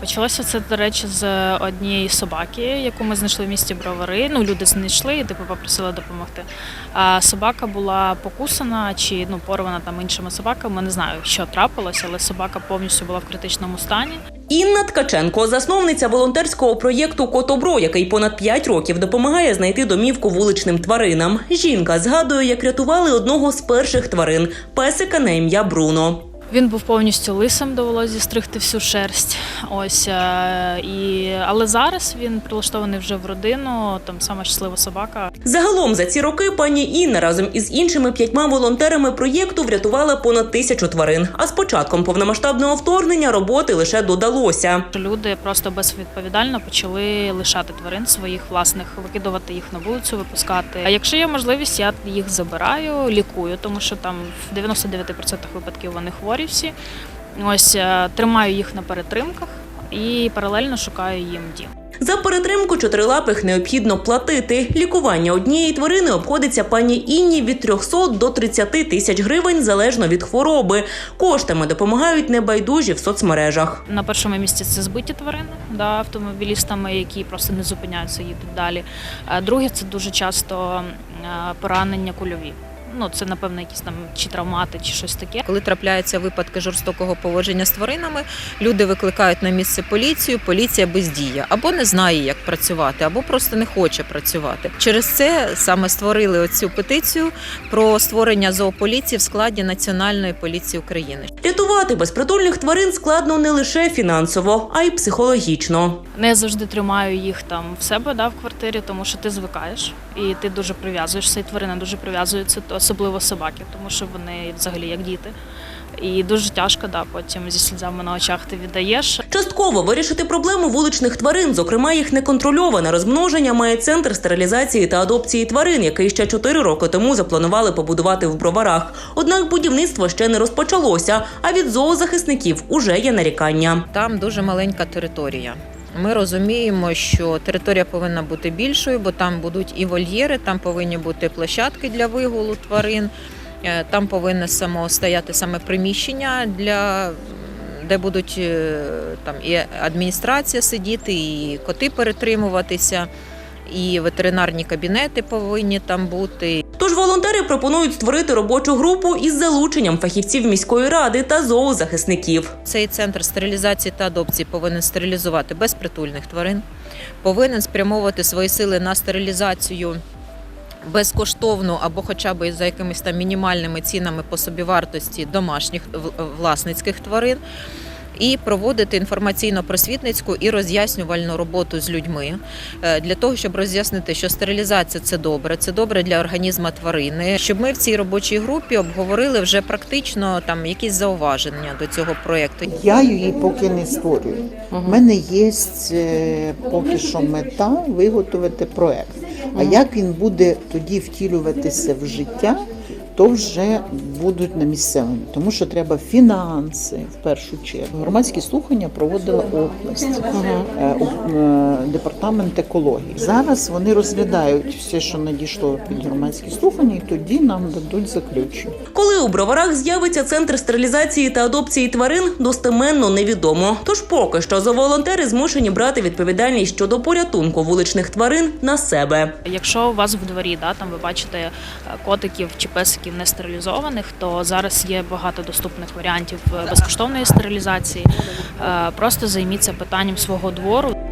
Почалося це, до речі, з однієї собаки, яку ми знайшли в місті Бровари. Ну, люди знайшли і типу попросили допомогти. А собака була покусана чи ну порвана там іншими собаками. Не знаю, що трапилося, але собака повністю була в критичному стані. Інна Ткаченко, засновниця волонтерського проєкту Котобро, який понад 5 років допомагає знайти домівку вуличним тваринам. Жінка згадує, як рятували одного з перших тварин песика на ім'я Бруно. Він був повністю лисим, довелося зістригти всю шерсть. Ось е, і але зараз він прилаштований вже в родину. Там сама щаслива собака. Загалом за ці роки пані Інна разом із іншими п'ятьма волонтерами проєкту врятувала понад тисячу тварин. А з початком повномасштабного вторгнення роботи лише додалося. Люди просто безвідповідально почали лишати тварин своїх власних, викидувати їх на вулицю, випускати. А якщо є можливість, я їх забираю, лікую, тому що там в 99% випадків вони хворі всі. Ось е, тримаю їх на перетримках і паралельно шукаю їм дім. За перетримку чотирилапих необхідно платити. Лікування однієї тварини обходиться пані Інні від 300 до 30 тисяч гривень залежно від хвороби. Коштами допомагають небайдужі в соцмережах. На першому місці це збиті тварини да, автомобілістами, які просто не зупиняються, їдуть далі. А Друге це дуже часто е, поранення кульові. Ну, це, напевно, якісь там чи травмати, чи щось таке. Коли трапляються випадки жорстокого поводження з тваринами, люди викликають на місце поліцію, поліція бездіє або не знає, як працювати, або просто не хоче працювати. Через це саме створили оцю петицію про створення зоополіції в складі Національної поліції України. Рятувати безпритульних тварин складно не лише фінансово, а й психологічно. Не завжди тримаю їх там в себе да, в квартирі, тому що ти звикаєш і ти дуже прив'язуєшся, і тварина дуже прив'язується, особливо собаки, тому що вони взагалі як діти. І дуже тяжко, да, потім зі сльозами на очах ти віддаєш. Частково вирішити проблему вуличних тварин, зокрема їх неконтрольоване розмноження, має центр стерилізації та адопції тварин, який ще чотири роки тому запланували побудувати в броварах. Однак будівництво ще не розпочалося. А від зоозахисників уже є нарікання. Там дуже маленька територія. Ми розуміємо, що територія повинна бути більшою, бо там будуть і вольєри, там повинні бути площадки для вигулу тварин, е, там повинне само стояти саме приміщення для. Де будуть е, там і адміністрація сидіти, і коти перетримуватися, і ветеринарні кабінети повинні там бути. Тож волонтери пропонують створити робочу групу із залученням фахівців міської ради та зоозахисників. Цей центр стерилізації та адопції повинен стерилізувати безпритульних тварин, повинен спрямовувати свої сили на стерилізацію безкоштовну або хоча б за якимись там мінімальними цінами по собівартості домашніх власницьких тварин. І проводити інформаційно-просвітницьку і роз'яснювальну роботу з людьми е, для того, щоб роз'яснити, що стерилізація це добре, це добре для організму тварини. Щоб ми в цій робочій групі обговорили вже практично там якісь зауваження до цього проєкту. Я її поки не створюю. У мене є е, поки що мета виготовити проект. А як він буде тоді втілюватися в життя, то вже будуть на місцевому, тому що треба фінанси в першу чергу. Громадські слухання проводила область, е, е, департамент екології. Зараз вони розглядають все, що надійшло під громадські слухання, і тоді нам дадуть заключення. Коли у броварах з'явиться центр стерилізації та адопції тварин, достеменно невідомо. Тож поки що зооволонтери змушені брати відповідальність щодо порятунку вуличних тварин на себе. Якщо у вас в дворі да, там ви бачите е, котиків чи песиків не стерилізованих, то зараз є багато доступних варіантів е, безкоштовної стерилізації. Е, Просто займіться питанням свого двору.